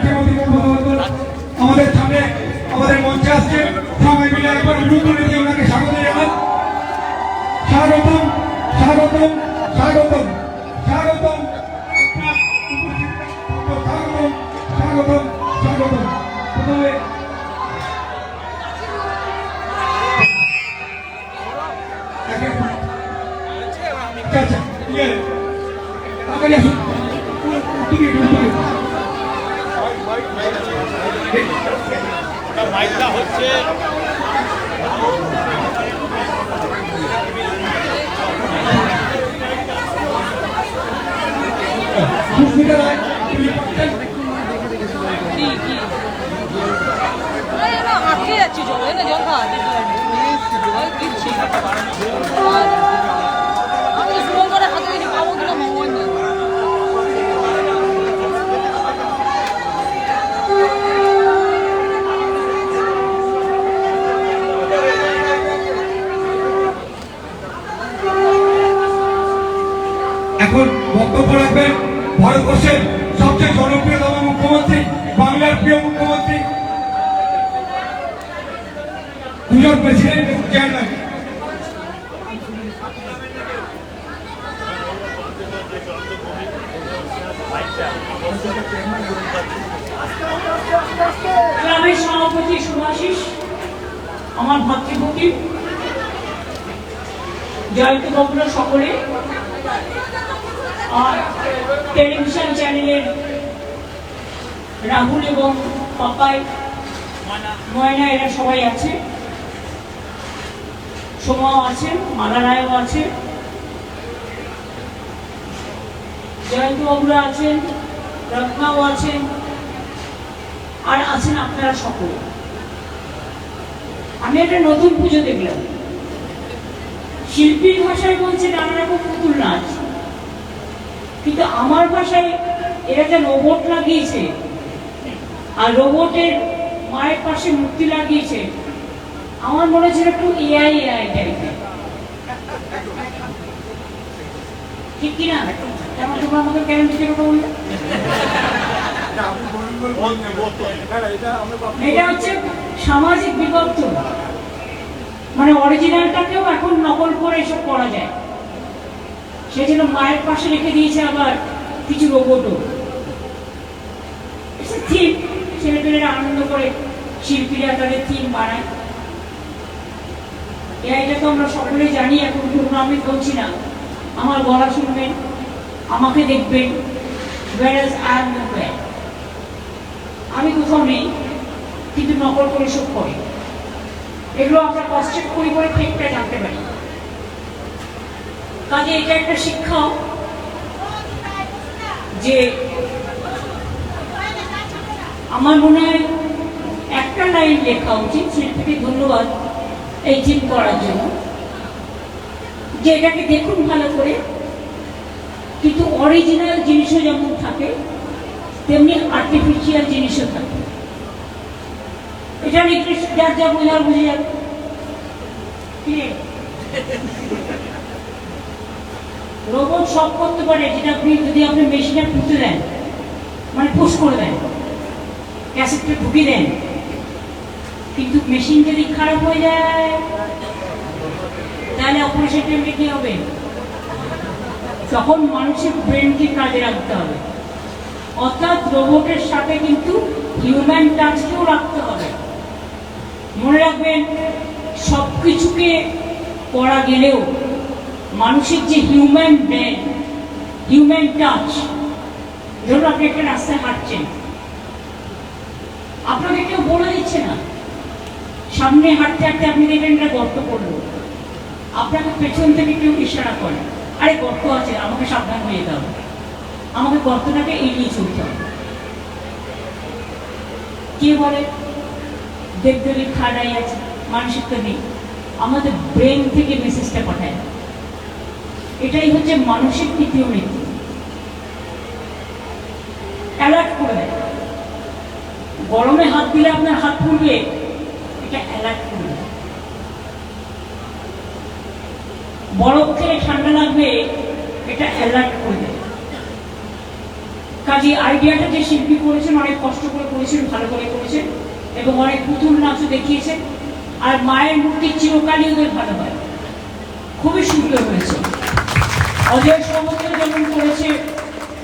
শ্রীমতী মুখোপাধ্যায় আমাদের সামনে আমাদের মঞ্চে আসছে। সবাই মিলে একবার উলুধ্বনি দিয়ে ওনাকে স্বাগত জানান মাইকটা হচ্ছে আটকে যাচ্ছি জল না জল খাওয়া দিচ্ছি ক্লাবের সভাপতি সুভাষিস, আমার ভাতৃভূতি জয়ন্ত বগুড়া সকলে, আর টেলিভিশন চ্যানেলের রাহুল এবং পাপাই ময়না, এরা সবাই আছে। সোমাও আছে মালা রায়ও আছে। জয়ন্ত বাবুরা আছেন, রত্নাও আছেন, আর আছেন আপনারা সকলে। আমি একটা নতুন পুজো দেখলাম। শিল্পীর ভাষায় বলছে নানা রকম পুতুল নাচ। কিন্তু আমার ভাষায় এরা যে রোবট লাগিয়েছে। আর রোবটের মায়ের পাশে মূর্তি লাগিয়েছে। আমার মনে হচ্ছে একটু এআই এআই টাইপের ঠিক কিনা তেমন তোমরা আমাকে কেন দিতে কথা বললে? এটা হচ্ছে সামাজিক বিবর্তন। মানে অরিজিনালটাকেও এখন নকল করে এসব করা যায়। সেজন্য মায়ের পাশে রেখে দিয়েছে আবার কিছু রোবটও। থিম ছেলেপেলেরা আনন্দ করে শিল্পীরা তাদের থিম বানায়। এটা তো আমরা সকলেই জানি, এখন কোনো আমি বলছি না। আমার গলা শুনবেন, আমাকে দেখবেন. আমি কোথাও নেই কিন্তু নকল করে সব করে। এগুলো আমরা করি করে ফেকটা জানতে পারি। কাজে এটা একটা শিক্ষা যে আমার মনে হয় একটা লাইন লেখা উচিত শিল্পীকে ধন্যবাদ। এই জিম করার জন্য। যে এটাকে দেখুন ভালো করে। কিন্তু অরিজিনাল জিনিসও যেমন থাকে, তেমনি আর্টিফিশিয়াল জিনিসও থাকে। এটা নির্দিষ্ট যার যা বোঝার বুঝে যাবে। রোবট সব করতে পারে, যেটা আপনি যদি আপনি মেশিনে পুঁতে দেন মানে পুশ করে দেন ক্যাসেটটা ঢুকিয়ে দেন কিন্তু মেশিন যদি খারাপ হয়ে যায়, তাহলে অপারেশন টাইমে কি হবে? তখন মানুষের ব্রেনকে কাজে রাখতে হবে। অর্থাৎ রোবটের সাথে কিন্তু হিউম্যান টাচকেও রাখতে হবে। মনে রাখবেন সব কিছুকে করা গেলেও মানুষের যে হিউম্যান ব্রেন হিউম্যান টাচ ধরুন আপনি একটা রাস্তায় হাঁটছেন। আপনাকে কেউ বলে দিচ্ছে না। সামনে হাঁটতে হাঁটতে আপনি দেখবেন এটা গর্ত পড়ল। আপনাকে পেছন থেকে কেউ ইশারা করে। আরে, গর্ত আছে, আমাকে সাবধান হয়ে হবে। আমাকে গর্তটাকে এড়িয়ে চলতে হবে। কে বলে? দেখবে খাড়াই আছে, মানসিক নেই। আমাদের ব্রেন থেকে মেসেজটা পাঠায়। এটাই হচ্ছে মানসিক তৃতীয় মৃত্যু। অ্যালার্ট করে দেয়। গরমে হাত দিলে আপনার হাত পুড়বে ঠান্ডা লাগবে এটা অ্যালার্ট কাজে আইডিয়াটা যে শিল্পী করেছেন, অনেক কষ্ট করে করেছেন, ভালো করে করেছেন, এবং অনেক পুতুল দেখিয়েছেন, আর মায়ের মূর্তি চিরকালই ওদের ভালো হয়। খুবই সুন্দর হয়েছে। অজয় সমুদ্র যেমন করেছে,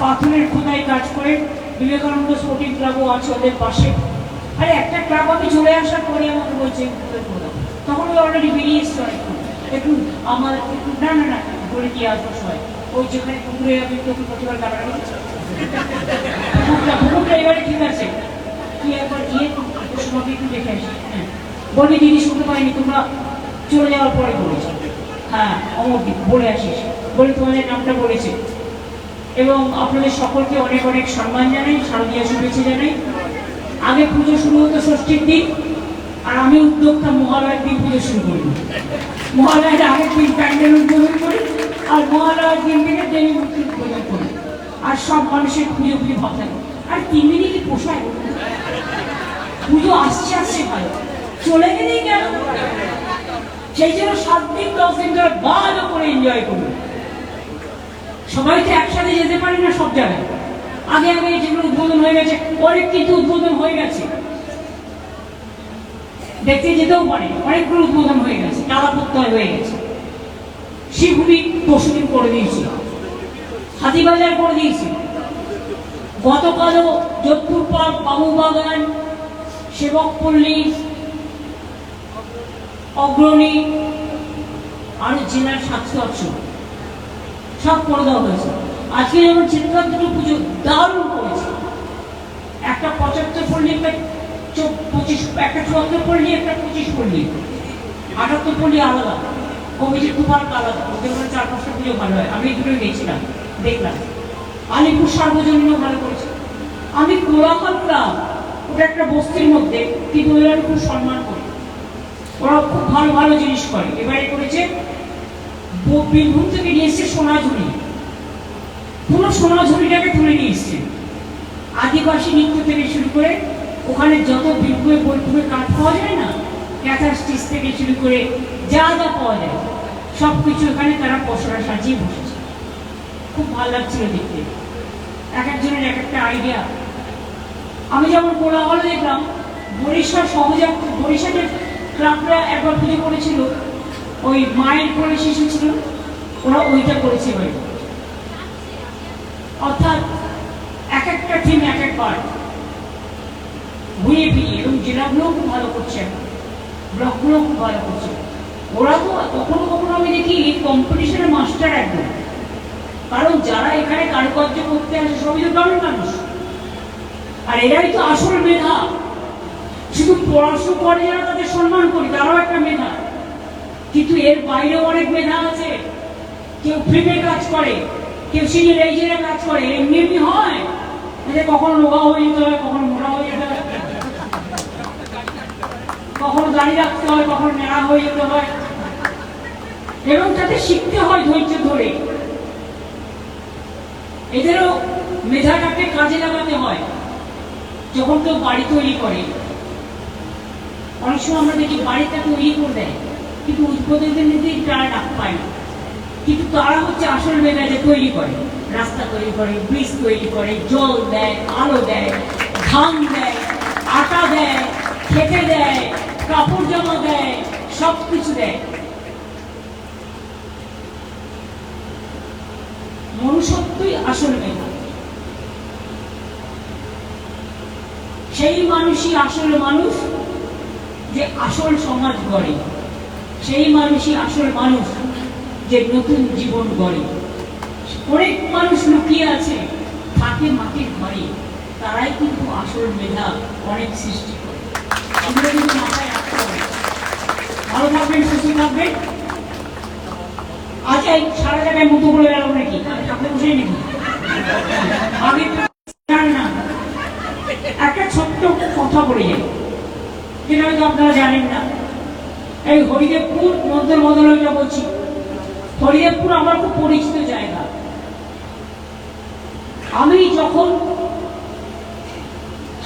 পাথরের খোদাই কাজ করে বিবেকানন্দ স্পোর্টিং ক্লাবও আছে ওদের পাশে। আরে একটা ক্লাব আমি চলে আসার পরে আমাকে বলছে তখন ওই অলরেডি বেরিয়ে এসছে অনেকক্ষণ। একটু আমার একটু, না না না, বলে দিয়ে আসব সবাই। ওই যেখানে পুকুরে আমি তোকে প্রতিবার কাটানো পুকুরটা এবারে ঠিক আছে। তুই একবার গিয়ে তোমাকে একটু দেখে আসি হ্যাঁ। বলি দিদি, শুনতে পাইনি, তোমরা চলে যাওয়ার পরে বলেছি। হ্যাঁ অমরদীপ বলে আসিস। বলে তোমাদের নামটা বলেছে। এবং আপনাদের সকলকে অনেক অনেক সম্মান জানাই, শারদীয় শুভেচ্ছা জানাই। আগে পুজো শুরু হতো ষষ্ঠীর দিন, আর আমি উদ্যোক্তা মহালয়ের দিন পুজো শুরু করি। মহালয়ের আগের দিন প্যান্ডেল উদ্বোধন করি, আর মহালয়ের দিন থেকে দেবী মূর্তি উদ্বোধন করি। আর সব মানুষের পুজো পুজো ভাব থাকে আর তিন দিনই কি পোষায়? পুজো আসছে আসছে ভালো চলে গেলেই কেন? সেই জন্য সাত দিন, দশ দিন ধরে ভালো করে এনজয় করুন সবাই তো একসাথে যেতে পারি না সব জায়গায়। আগে আগে যেগুলো উদ্বোধন হয়ে গেছে অনেক কিছু উদ্বোধন হয়ে দেখতে যেতেও পারে। অনেকগুলো উদ্বোধন হয়ে গেছে টাকা প্রত্যয় হয়ে গেছে। শিবভূমি পরশুদিন করে দিয়েছি হাতিবাজার করে দিয়েছি গতকালও যোধপুর পার্ক বাবুবাগান সেবকপল্লী অগ্রণী, আর জেলার স্বাস্থ্য অর্চন সব করে দেওয়া হয়েছে। আজকে যেমন দুটো পুজো দারুণ করেছে একটা পঁচাত্তর পল্লী একটা চৌ- পঁচিশ একটা চুয়াত্তর পল্লী একটা পঁচিশ পল্লী। আটাত্তর পল্লী আলাদা। কমিটির দুবার আলাদা। ওদের মধ্যে চার পাঁচটা পুজো ভালো হয়। আমি এগুলো গেছিলাম দেখলাম। আলিপুর সার্বজনীন ভালো করেছে। আমি কোলাহলরা ওটা একটা বস্তির মধ্যে ওদের আমি খুব সম্মান করি। ওরা খুব ভালো ভালো জিনিস করে। এবারে করেছে বীরভূম থেকে নিয়ে এসছে সোনাঝুরি। পুরো সোনাঝুরিটাকে তুলে নিয়ে এসছে। আদিবাসী নৃত্য থেকে শুরু করে ওখানে যত বীরভূমে বৈভূমে কাঠ পাওয়া যায় না ক্যাথার স্টিচ থেকে শুরু করে যা যা পাওয়া যায় সব কিছু এখানে তারা পশরা সাজিয়ে বসেছে। খুব ভালো লাগছিল দেখতে। এক একজনের এক একটা আইডিয়া আমি যেমন কোলাহল দেখলাম, বরিশা সহজা বরিশাতে ক্লাবরা একবার পুজো করেছিল ওই মায়ের কোলে শিশু ছিল, ওরা ওইটা করেছে এবার। অর্থাৎ এক একটা টিম এক একবার। ঘুরিয়ে ফিরিয়ে, এবং জেলাগুলোও খুব ভালো করছে এখন। ব্লকগুলো খুব ভালো করছে ওরা তো কখনো কখনো আমি দেখি কম্পিটিশনের মাস্টার একদম কারণ যারা এখানে কারুকার্য করতে আসে সবই তো গ্রামের মানুষ আর এরাই তো আসল মেধা শুধু পড়াশোনা করে যারা তাদের সম্মান করি তারাও একটা মেধা কিন্তু এর বাইরেও অনেক মেধা আছে কেউ ফ্রিমে কাজ করে কেউ সিনিয়র এইজের কাজ করে এমনি এমনি হয় কখনো রোগা হয়ে যেতে হয় কখনো মোটা হয়ে যেতে কখনো দাঁড়িয়ে রাখতে হয়, কখনো নেড়া হয়ে যেতে হয়। এবং তাতে শিখতে হয় ধৈর্য ধরে। এদেরও মেধাটাকে কাজে লাগাতে হয়, যখন কেউ বাড়ি তৈরি করে। অনেক সময় আমরা দেখি বাড়িটা তৈরি করে দেয়, কিন্তু উদ্বোধনের নিতে তারা ডাক পায় না। কিন্তু তারা হচ্ছে আসল মেধাটা তৈরি করে। রাস্তা তৈরি করে, ব্রিজ তৈরি করে, জল দেয়, আলো দেয়, ধান দেয়, আটা দেয়, খেতে দেয় কাপড় জামা দেয় সব কিছু দেয়। মনুষ্যত্বই আসল মেধা সেই মানুষই আসল মানুষ যে আসল সমাজ গড়ে। সেই মানুষই আসল মানুষ যে নতুন জীবন গড়ে। অনেক মানুষ লুকিয়ে আছে, থাকে মাটির ঘরে। তারাই কিন্তু আসল মেধা অনেক সৃষ্টি করে এগুলো কিন্তু মাথায় রাখতে হবে ভালো থাকবেন, সুস্থ থাকবেন। আজ এই সারা জায়গায় মতো বলে গেল নাকি? আমি ঠাকুর বসে নাকি? জান না। একটা ছোট্ট কথা বলে যাই, যেটা হয়তো আপনারা জানেন না। এই হরিদেবপুর মধ্যে মদনটা বলছি। হরিদেবপুর আমার খুব পরিচিত জায়গা। আমি যখন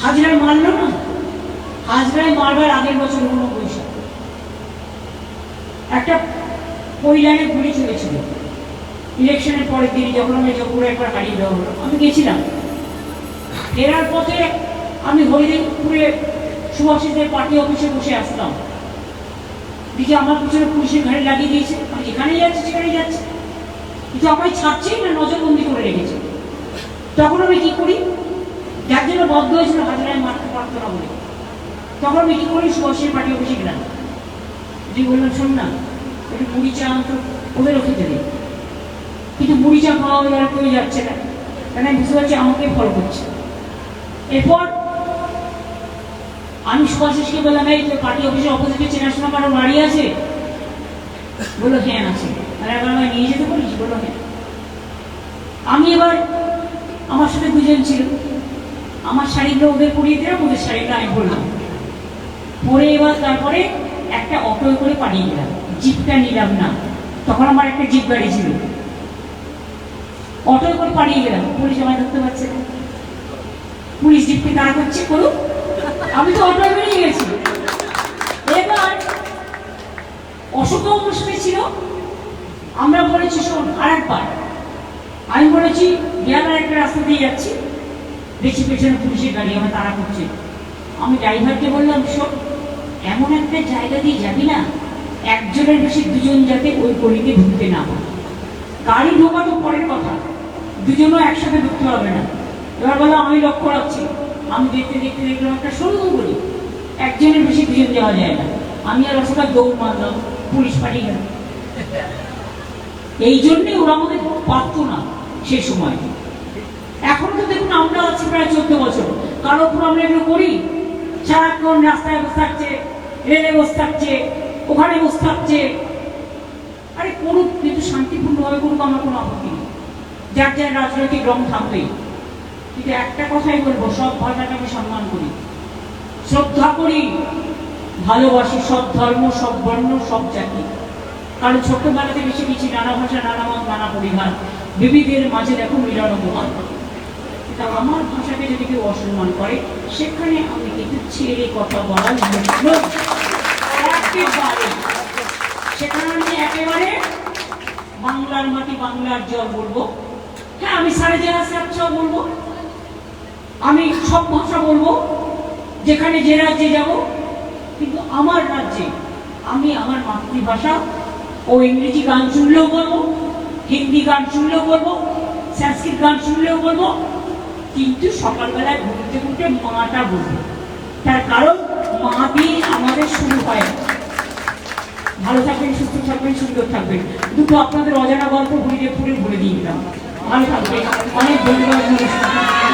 হাজরায় মারল না, হাজরায় মারবার আগের বছর কোনো বৈশাখ। একটা পরিলাইনে ঘুরে চলেছিল। ইলেকশনের পরের দিন যখন আমি জপুরে একবার হারিয়ে দেওয়া হলো, আমি গেছিলাম। ফেরার পথে আমি হরিদেবপুরে সুভাষিসের পার্টি অফিসে বসে আসতাম দিকে আমার পিছনে পুলিশের ঘাড়ি লাগিয়ে দিয়েছে। আমি যেখানেই যাচ্ছি, সেখানেই যাচ্ছি। কিন্তু আমায় ছাড়ছেই না, নজরবন্দি করে রেখেছে। তখন আমি কি করি? যার জন্য বদ্ধ হয়েছিল হাজারায় মারতে পারতো না বলে। তখন আমি কি করি? সুভাষের পার্টি অফিসে গেলাম। দিয়ে বললাম, শোন না একটু মুড়ি চা তো ওদেরও খেতে দেয় কিন্তু মুড়ি চা খাওয়া আর কেউ যাচ্ছে না? কারণ আমি বুঝতে পারছি আমাকে ফলো করছে। এরপর আমি সুভাষিসকে বললাম, এই তোর পার্টি অফিসের অপোজিটে চেনাশোনা কারও বাড়ি আছে? বলল হ্যাঁ আছে। আর একবার আমায় নিয়ে যেতে পারিস বলল হ্যাঁ। আমি এবার আমার সাথে দুজন ছিল। আমার শাড়িগুলো ওদের পরিয়ে দিলাম, ওদের শাড়িটা আমি পরলাম। পরে এবার তারপরে একটা অটোয় করে পাঠিয়ে দিলাম। জিপটা নিলাম না। তখন আমার একটা জিপ গাড়ি ছিল। অটোয় করে পাঠিয়ে গেলাম পুলিশ আমায় ধরতে পারছে না। পুলিশ জিপকে দাঁড় করছে, করুক। আমি তো অটোয় বেরিয়ে গেছি। এবার অশোক অনুষ্ঠানে ছিল। আমরা বলেছি, শোন আরেকবার আমি বলেছি বিয়ালার একটা রাস্তা দিয়ে যাচ্ছি। দেখছি পেছনে পুলিশের গাড়ি আমার তাড়া করছে। আমি ড্রাইভারকে বললাম, শোন এমন একটা জায়গা দিয়ে যাবি না, একজনের বেশি দুজন যাতে ওই গলিতে ঢুকতে না পারে। গাড়ি ঢোকা তো পরের কথা, দুজনও একসাথে ঢুকতে হবে না। এবার বলো, আমি লক্ষ্য রাখছি। আমি দেখতে দেখতে দেখলাম একটা সরু গলি, একজনের বেশি দুজন যাওয়া যায় না। আমি আর অশোকা দৌড় মারলাম, পুলিশ পাঠিয়ে গেল। এই জন্যে ওরা আমাদের পারতো না সে সময়। এখন তো দেখুন, আমরা আছি প্রায় চোদ্দ বছর। কারও উপর আমরা এগুলো করি সারাক্ষণ রাস্তায় বসে থাকছে, রেলে বসে থাকছে, ওখানে বসে থাকছে। আরে করুক কিন্তু শান্তিপূর্ণভাবে করুক আমার কোনো আপত্তি নেই। যার যার রাজনৈতিক রং থাকবেই। কিন্তু একটা কথাই বলব, সব ভাষাকে আমি সম্মান করি। শ্রদ্ধা করি, ভালোবাসি সব ধর্ম, সব বর্ণ, সব জাতি। কারণ ছোট্টবেলা থেকে শিখেছি নানা ভাষা, নানা মত, নানা পরিবার। বিবিধের মাঝে দেখো মিলন উপহার তা আমার ভাষাকে যদি কেউ অসম্মান করে, সেখানে আমি কিন্তু ছেড়ে কথা বলার সেখানে আমি একেবারে বাংলার মাটি বাংলার জল বলব। হ্যাঁ আমি সাড়ে জেলা সাতটাও বলব। আমি সব ভাষা বলব, যেখানে যে রাজ্যে যাব। কিন্তু আমার রাজ্যে আমি আমার মাতৃভাষা ও ইংরেজি গান শুনলেও বলব, হিন্দি গান শুনলেও বলব, সংস্কৃত গান শুনলেও বলব কিন্তু সকালবেলায় ঘুরতে ঘুরতে মাটা বলব। তার কারণ, মা দিয়ে আমাদের শুরু হয়। ভালো থাকবেন, সুস্থ থাকবেন, সুন্দর থাকবেন। দুটো আপনাদের অজানা গল্প ঘুরিয়ে ফুলে ভুলে দিয়ে দিলাম ভালো থাকবেন। অনেক ধন্যবাদ